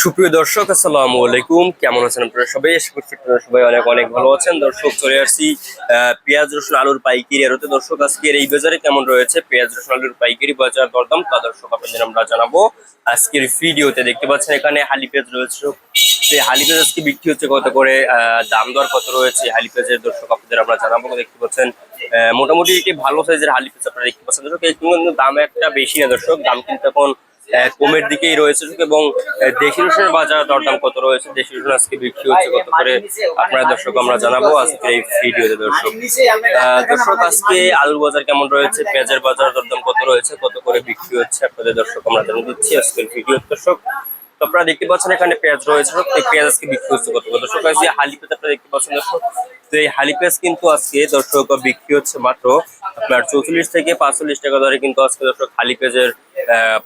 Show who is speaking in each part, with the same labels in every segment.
Speaker 1: সুপ্রিয় দর্শক, আসসালামু আলাইকুম। কেমন আছেন আপনারা সবাই? সবাই অনেক অনেক ভালো আছেন। দর্শক, চলে আসছি পেঁয়াজ, রসুন, আলুর পাইকারি আরতে দর্শক, আজকের এই বাজারে কেমন রয়েছে? পেঁয়াজ, রসুন, আলুর পাইকারি বাজার দরদাম। তা দর্শক, আপনাদের আমরা জানাব। আজকের ভিডিওতে দেখতে পাচ্ছেন, এখানে হালি পেঁয়াজ রয়েছে। হালি পেঁয়াজ আজকে বিক্রি হচ্ছে কত করে? দাম দর কত রয়েছে? হালি পেঁয়াজের দর্শক, আপনাদের আমরা জানাব। দেখতে পাচ্ছেন মোটামুটি একটি ভালো সাইজের হালি পেঁয়াজ আপনারা দেখতে পাচ্ছেন। দর্শক দাম একটা বেশি না দর্শক। দাম কিন্তু এখন কমের দিকেই রয়েছে এবং দেশি রসুনের বাজার দরদাম কত রয়েছে? দেশি রসুন আজকে বিক্রি হচ্ছে কত করে? আপনারা দর্শক, আমরা জানাব আজকে এই ভিডিওতে দর্শক। দর্শক, আজকে আলুর বাজার কেমন রয়েছে? পেঁয়াজের বাজার দরদাম কত রয়েছে? কত করে বিক্রি হচ্ছে? আপনাদের দর্শক, আমরা জানিয়ে দিচ্ছি আজকের ভিডিও দর্শক। তো আপনারা দেখতে পাচ্ছেন এখানে পেঁয়াজ রয়েছে। এই পেঁয়াজ আজকে বিক্রি হচ্ছে কত দর্শক আজকে হালি পেঁয়াজ আপনারা দেখতে পাচ্ছেন, দর্শক, তো এই হালি পেঁয়াজ কিন্তু আজকে দর্শক বিক্রি হচ্ছে মাত্র আপনার চৌচল্লিশ থেকে পাঁচচল্লিশ টাকা দরে কিন্তু আজকে দর্শক হালি পেঁয়াজের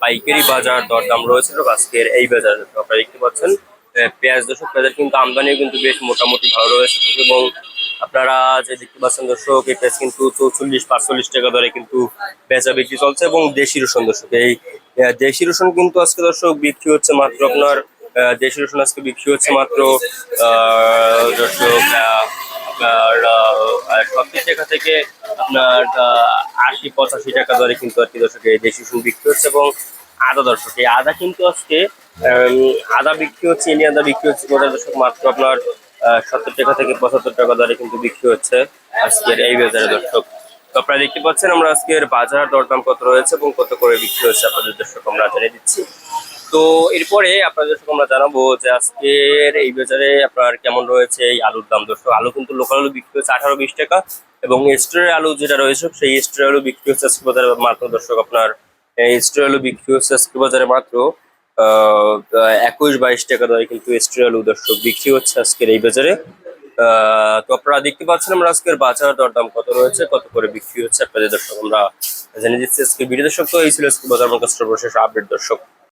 Speaker 1: পাইকারি বাজার দরদাম রয়েছে। আজকের এই বাজার আপনারা দেখতে পাচ্ছেন পেঁয়াজ দর্শক, পেঁয়াজের কিন্তু আমদানিও কিন্তু বেশ মোটামুটি ভালো রয়েছে। এবং আপনারা যে দেখতে পাচ্ছেন দর্শক, এই পেঁয়াজ কিন্তু চৌচল্লিশ, পাঁচচল্লিশ টাকা দরে কিন্তু বেচা বিক্রি চলছে এবং দেশি রসুন দর্শক, এই দেশি রসুন কিন্তু আজকে দর্শক বিক্রি হচ্ছে মাত্র আপনার দেশি রসুন আজকে বিক্রি হচ্ছে মাত্র দর্শক আপনার সত্তর টাকা থেকে আপনার আশি, পঁচাশি টাকা দরে কিন্তু দর্শক রসুন বিক্রি হচ্ছে এবং আদা দর্শক, এই আদা কিন্তু আজকে আদা বিক্রি হচ্ছে আদা বিক্রি হচ্ছে দর্শক মাত্র আপনার সত্তর টাকা থেকে পঁচাত্তর টাকা দরে কিন্তু বিক্রি হচ্ছে আজকের এই বাজারে দর্শক। তো আপনারা দেখতে পাচ্ছেন আমরা আজকের বাজার দরদাম কত রয়েছে এবং কত করে বিক্রি হচ্ছে আপনাদের দর্শক আমরা জানিয়ে দিচ্ছি। তো এরপরে আপনাদের দর্শক আমরা জানাব যে আজকের এই বাজারে আপনার কেমন রয়েছে এই আলুর দাম। দর্শক আলু কিন্তু লোকাল আলু বিক্রি হচ্ছে আঠারো বিশ টাকা এবং স্টোরের আলু যেটা রয়েছে সেই স্টোরের আলু বিক্রি হচ্ছে আজকে বাজারে মাত্র দর্শক আপনার এই স্টোরের আলু বিক্রি হচ্ছে আজকে বাজারে মাত্র আহ, একুশ বাইশ টাকা দরে কিন্তু স্টোরের আলু দর্শক বিক্রি হচ্ছে আজকের এই বাজারে। তো আপনারা দেখতে পাচ্ছেন আমরা আজকের বাজার দরদাম কত রয়েছে, কত করে বিক্রি হচ্ছে আপনাদের দর্শক, আমরা জেনে দিচ্ছি আজকে। ভিডিও দর্শক, তো এই ছিল আজকে বাজার কাছে সর্বশেষ আপডেট দর্শক।